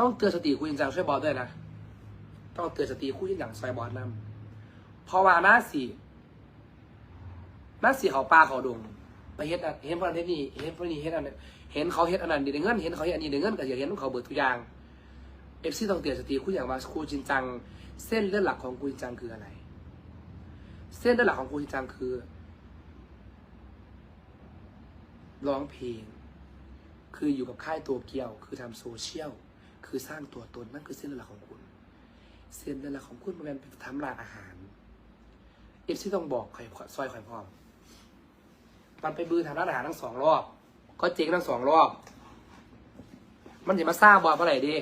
ต้องเตือนสติคุณจริงจังช่วยบอสด้วยนะ ต้องเตือนสติคุณจริงจังซอยบอสนำเพราะว่าหน้าสีหน้าสีเขาปลาเขาดงไปเฮ็ดอันเห็นพนันเฮ็ดนี่เห็นพนันนี่เฮ็ดอันนั้นเห็นเขาเฮ็ดอันนั้นดีเงินเห็นเขาเฮ็ดอันนี้ด้เงินก็อย่าเห็นเขาเบิดทุกอย่างเอฟซีต้องเตือนสติคุณอย่างว่าคุณจริงจัง เส้นเลือดหลักของคุณจริงจังคืออะไร เส้นเลือดหลักของคุณจริงจังคือร้องเพลง คืออยู่กับค่ายตัวเกียว คือทำโซเชียล คือสร้างตัวตนนั่นคือเส้นเลือดหลักของคุณ เส้นเลือดหลักของคุณมันเป็นทำร้านอาหารเอฟซีต้องบอกใครซอยใครพร้อมมันไปบือทำร้านอาหารทั้งสองรอบ ก็เจ๊งทั้งสองรอบ มันจะมาสร้างบอดเมื่อไหร่ดี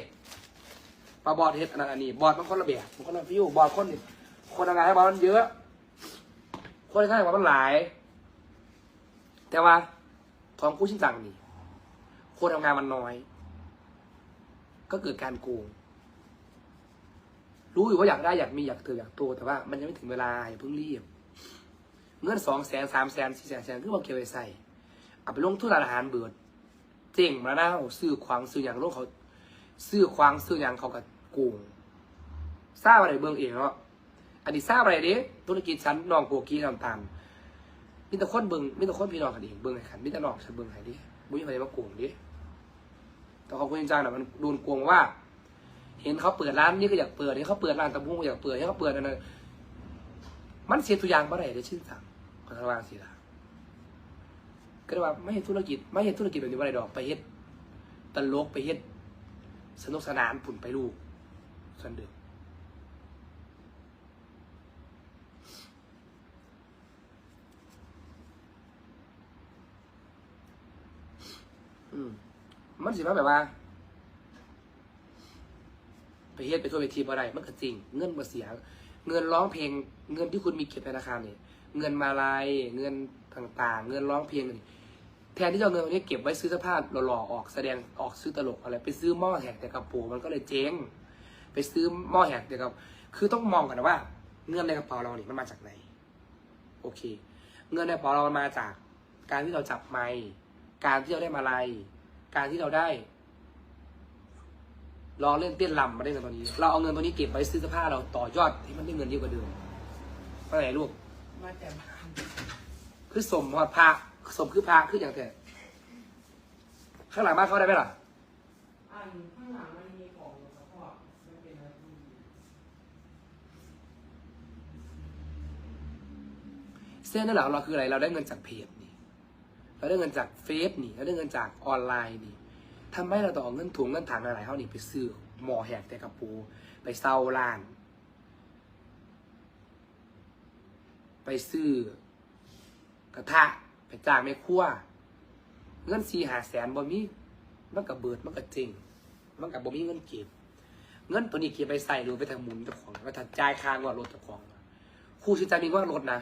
ปลาบอดเฮ็ดอันนั้นอันนี้บอดมันคนละแบบมันคนละฟิวบอดคนนี่คนทำงานให้บอดมันเยอะ คนที่ทำงานให้บอดมันหลาย แต่ว่าท้องกู้ชิ้นจังนี่คนทำงานมันน้อย ก็เกิดการโกง รู้อยู่ว่าอยากได้อยากมีอยากเติบอยากโตแต่ว่ามันยังไม่ถึงเวลาอย่าเพิ่งรีบ เงินสองแสนสามแสนสี่แสนแสนคือว่าเก็บไว้ใส่เอาไปลงทุนร้านอาหารเบิด เจ๋งมาแล้วนะซื้อควางซื้ออย่างโลกเขา ซื้อควางซื้ออย่างเขากับโกงทราบอะไรเบื้องเองเนาะอันนี้ทราบอะไรเด้ธุรกิจชั้นน้องโกกีตามตามๆมีแต่คนเบิ่งมีแต่คนพี่น้องกันเองเบิ่งให้ขันมีแต่น้องฉันเบิ่งให้ดิบุ้ยอะไรมาโกงดิ แต่เขาคุยจริงจังๆนะมันโดนโกงว่า เห็นเขาเปิดร้านนี่ก็อยากเปิดเห็นเขาเปิดร้านตะบุ้งก็อยากเปิดเห็นเขาเปิดอันนั้นมันเสียตัวอย่างบ่ได้ได้ชื่นสั่งคนทางวางสิล่ะก็เลยว่าไม่เห็นธุรกิจ ไม่เห็นธุรกิจแบบนี้บ่ได้ดอกไปเฮ็ดตลกไปเฮ็ดสนุกสนานผุ่นไปลูกสันเดิมอืม มันสิมาแบบว่าไปเฮ็ดไปทั่วไปทีอะไรมันก็จริง เงินมาเสีย เงินร้องเพลง เงินที่คุณมีเก็บในธนาคารเนี่ยเงินมาลายเงินต่างๆ เงินร้องเพลงนี่แทนที่จะเอาเงินตรงนี้เก็บไว้ซื้อเสื้อผ้าหล่อๆออกแสดงออกซื้อตลกอะไร ไปซื้อหม้อแหกแต่กระปูมันก็เลยเจ๊งไปซื้อหม้อแหกแต่กับ คือต้องมองกันนะว่า เงินในกระเป๋าเราเนี่ยมันมาจากไหน โอเค เงินในกระเป๋าเรามันมาจาก การที่เราจับไมค์การที่เราได้มาลาย การที่เราได้รอเล่นเต้นลำมาได้เงินตัวนี้ เราเอาเงินตัวนี้เก็บไว้ซื้อเสื้อผ้าเราต่อยอดให้มันได้เงินเยอะกว่าเดิมว่าไหนลูกมาแต่บ้านคือสมหอดพระสมคือพระคืออย่างแต่ข้างหลังบ้านเขาได้ไหมล่ะอันข้างหลังมันมีของอยู่ครับพ่อมันเป็นอะไรที่เส้นนั่นแหละของเราคืออะไร เราได้เงินจากเพจนี่ เราได้เงินจากเฟซนี่เราได้เงินจากออนไลน์นี่ทำให้เราต้องเอาเงินถุงเงินถังอะไรเขานี่ไปซื้อหมอแหกแต่กระปูไปเซาร้าน ไปซื้อกระทะไปจ้างแม่ครัวเงินสี่หาแสนบ่มีมันกับเบิดมันกับจริง มันกับบ่มีเงินเก็บ เงินตัวนี้เก็บไปใส่หรือไปทำหมุนเจ้าของไปทำจ่ายค่างวดรถเจ้าของครูชื่อจามีงวดรถนะ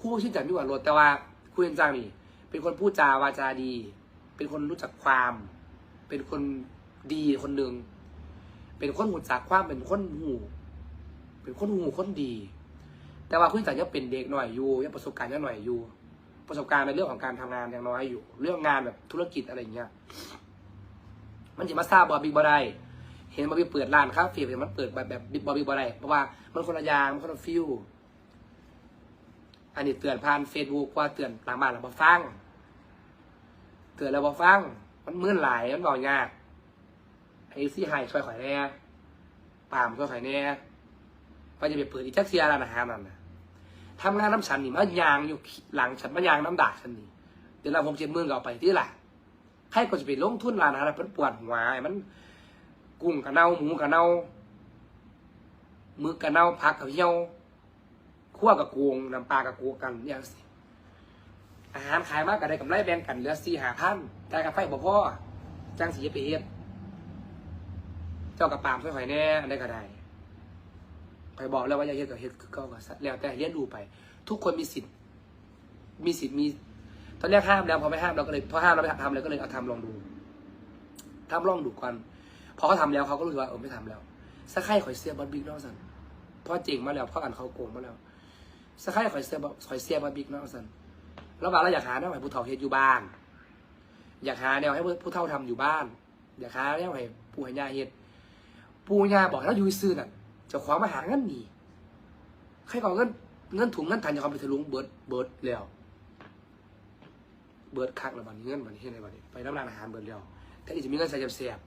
ครูชื่อจามีงวดรถแต่ว่าครูเรียนจางนี่ เป็นคนพูดจาวาจาดี เป็นคนรู้จักความ เป็นคนดีคนหนึ่ง เป็นคนหูจักความ เป็นคนหู เป็นคนหูคนดี แต่ว่าคุณจักยังเป็นเด็กหน่อยอยู่ยังประสบการณ์ยังหน่อยอยู่ ประสบการณ์ในเรื่องของการทำงานยังน้อยอยู่ เรื่องงานแบบธุรกิจอะไรอย่างเงี้ย มันจะมาทราบบอบิ๊กบอได้เห็นบอบิ๊กเปิดร้านคาเฟ่เห็นมันเปิดแบบแบบบิ๊กบอบิ๊กบอไดเพราะว่ามันคนละยางมันคนละฟิลอันนี้เตือนผ่านเฟซบุ๊กว่าเตือนหลังบ้านเราบอฟัง เตือนแล้วบอฟัง มันมื่นหลายมันบอกยากไอ้ซี่ไฮช่วยข่อยแน่ปามช่วยข่อยแน่ว่าจะไปเปิดอีจักเซียร้านอาหารนั่นนะทำงานน้ำฉันนี่มันยางอยู่หลังฉันมันยางน้ำด่าฉันนี่เดี๋ยวเราผมเจ็บมือเอาไปที่หละให้ก็จะไปลงทุนร้านอาหารมันปวดหัวไอ้มันกุ้งกระเน่าหมูกระเน่าหมึกกะเน่าผักกะเหี่ยวคั่วกะกงน้ำปลากะกวงกันอย่างสิ อาหารขายมากก็ได้กำไรแบ่งกันเหลือสี่หาพันแต่กาไฟบ่พ่อจ้างสีไปเฮ็ดเจ้ากระปามช่วยหอยแน่อันใดก็ได้คอยบอกแล้วว่าอย่าเฮ็ดกับเฮ็ดคือเก็ก็สัตว์แล้วแต่เรียนรู้ไป ทุกคนมีสิทธิ์ มีสิทธิ์มี ตอนแรกห้ามแล้วพอไม่ห้ามเราก็เลยพอห้ามเราไม่ทำเลยก็เลยเอาทำลองดูทำลองดูก่อนพอเขาทำแล้วเขาก็รู้สึกว่าเออไม่ทำแล้วสักไข่ข่อยเสียบอลบิ๊กเนอกสันพราะเจ๋งมาแล้วพราะอันเขาโกงมาแล้วสักไข่ข่อยเสียบข่อยเสียบอลบิ๊กเนอกสัน แล้วบางเราอยากหาแนวให้ผู้เฒ่าเฮ็ดอยู่บ้าน อยากหาแนวให้ผู้เฒ่าทำอยู่บ้าน อยากหาแนวให้ปู่ให้ย่าเฮ็ดปู่ย่บอกแล้วอยู่ซื่อน่ะจ้าของมาหาเงินนี่ใครก็เอเงินเงินถุงเงินทันจะเอาไปทะลุงเบิร์ดเบิร์ดแล้วเบิดคักแล้วบัดนี้เงินบัดนี้เฮ็ดอะไรบัดนี้ไปน้ำร้านอาหารเบิร์ดแล้วแทนที่จะมีเงินใส่เสียบ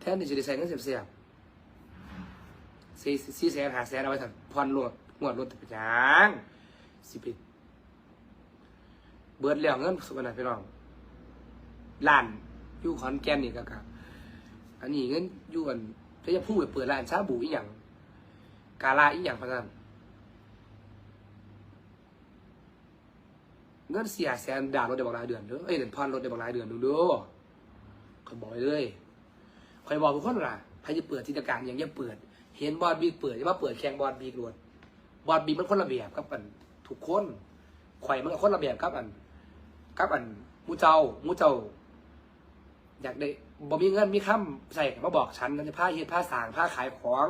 แทนที่จะได้ใส่เงินเสียบๆสี่สี่แสนหาแสนเอาไว้ถัดผ่อนรถงวดรถไปยางสิไป เบิดแล้วเงินสุวรรณพี่น้องล้านอยู่ขอนแก่นนี่ก็ครับอันนี้เงินอยู่อันถ้าจะพูดเปิดร้านชาบูอีหยังกาลาอีหยังพะนันเงินเสียแสนด่ารถได้บอกรายเดือนเด้อเอ้ยเดือนพอนรถได้บอกรายเดือนหนึงเด้อคอยบอกเลยคอยบอกทุกคนว่าใครจะเปิดกิจการอย่างอย่าเปิด เห็นบอลบีเปิดจะมาเปิดแข่งบอลบีรวดบอลบีมันคนละแบบกับอันทุกคนข่อยมันก็คนละแบบกับอัน กับอันมูเจ้ามูเจ้า อยากได้บ่มีเงินมีคำใส่มาบอกฉันนั่นจะผ้าเฮ็ดผ้าสางผ้าขายของ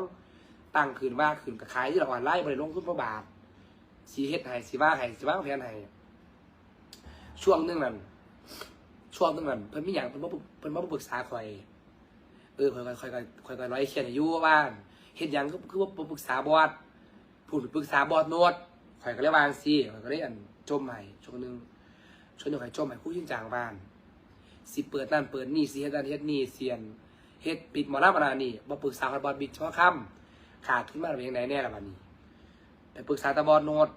ตั้งคืนว่าคืนกับขายที่เราออนไลน์บริลงทุนพระบาทสีเฮ็ดให้สีว่าให้สีว่าแผนให้ช่วงนึงนั้นช่วงนึงนั้นเพิ่นมีอย่างเพิ่นมาเพิ่นมาปรึกษาข่อยเออข่อยข่อยข่อยข่อยข่อยร้อยเขียนอยู่ว่าบ้านเฮ็ดหยังคือคือว่าปรึกษาบอสพูดปรึกษาบอสโน้ตข่อยก็เลยวางซี่ข่อยก็เลยอันจมให้ช่วงนึง ช่วงหนึงข่อยจมให้ผู้ยิ่งจางบ้าน สิเปิดนั่นเปิดนี่สิเฮ็ดนั่นเฮ็ดนี่เสียนเฮ็ดปิดหมอลำอะไรนี่บ่ปรึกษากับบอสบิ๊กเฉพาะค่ำขาดทุนมาเป็นยังไงแน่ละบัดนี้ไปปรึกษาตาบอสโน้ต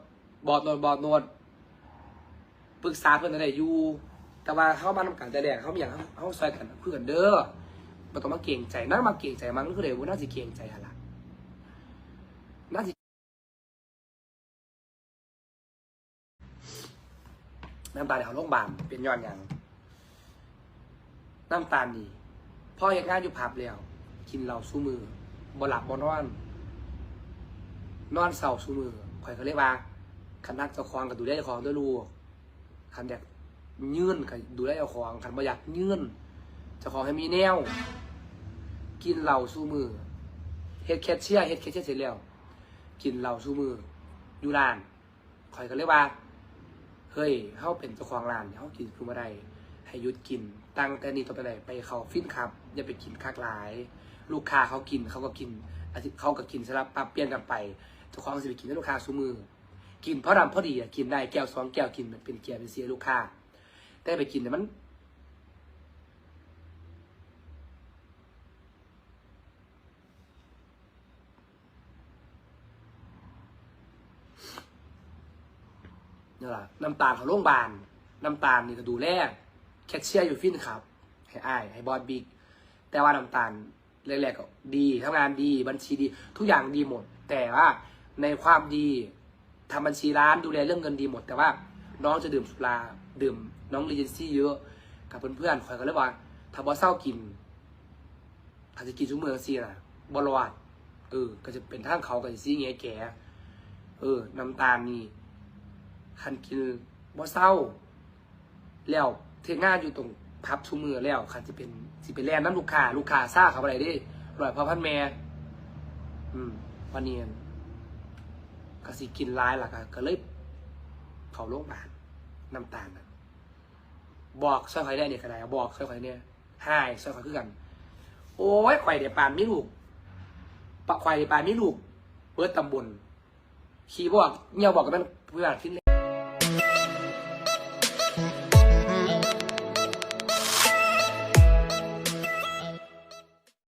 บอสโน้ตบอสโน้ตปรึกษาเพื่อนอะไรอยู่ แต่ว่าเขามาทำการแต่แรกเขาไม่อยากเขาเขาซอยกันเพื่อนเด้อมันต้องมาเก่งใจนั่นมาเก่งใจมันก็เลยว่าน่าจะเก่งใจฮะล่ะน่าจะ น้ำตาลเขาโรงพยาบาลเป็นย้อนอย่างน้ำตาลนี่พ่อเหตุงานอยู่ผับแล้ว กินเหล้าสู้มือบ่หลับบ่นอน นอนเศร้าสู้มือข่อยเขาเรียกว่าคณะเจ้าของกับดูแลเจ้าของด้วยลูกคันอยากยื่นก็ดูแลเจ้าของคันบ่อยากยื่นเจ้าของให้มีแนว กินเหล้าสู้มือเฮ็ดแคชเชียร์เฮ็ดแคชเชียร์เสร็จแล้ว กินเหล้าสู้มืออยู่ร้านคอยก็เลยกว่า เฮ้ยเฮาเป็นเจ้าของร้านเฮากินคือบ่ได้ให้หยุดกิน ตั้งแต่นี้ต่อไปไหนไปเขาฟินครับ อย่าไปกินคักหลาย ลูกค้าเขากินเขาก็กินอาทิตย์เขาก็กินสลับปรับเปลี่ยนกันไปเจ้าของสิไปกินให้ลูกค้าสู้มือ กินเพราะรำพอดีอะกินได้แก้วสองแก้วกินเป็นเกียร์เป็นเสียลูกค้าแต่ไปกินแต่ยมัน เนี่ยล่ะน้ำตาลของโรงพยาบาลน้ำตาลนี่ก็ดูแลแคชเชียร์อยู่ฟินครับให้อ้ายให้บอสบิ๊กแต่ว่าน้ำตาลแรกๆก็ดีทำงานดีบัญชีดี ทุกอย่างดีหมด แต่ว่าในความดีทำบัญชีร้านดูแลเรื่องเงินดีหมด แต่ว่าน้องจะดื่มสุราดื่มน้องรีเจนซี่เยอะกับเพื่อนๆคอยกันเลยว่าถ้าบอสเศร้ากินอาจจะกินชุ่มเมืองซีนะบอลวาดเออ ก็จะเป็นทางเขากับซีเงี้ยแก่เออ น้ำตาลนี่ คันกินบ่เศร้า แล้วเทงานอยู่ตรงพับชูมือแล้วคันสิเป็นสิเป็นแลนน้ำลูกค้าลูกค้าซ่าเขาอะไรด้ร่อยพอพันแม่อืมวันนี้ก็สิกินลายล่ะก็ก็เลยเขาโรงพยาบาลน้ำตาลนะบอกซอยข่อยได้เนี่ยก็ไดบอกซอยข่อยเนี่ยหายซอยข่อยคือกัน โอ้ยข่อยเดี๋ยวปานไม่ลูกปะข่อยเดี๋ยวปานไม่ลูกเปิดตำบลขี่บอกเงี่ยวบอกกับมันเพื่อนฟินแลน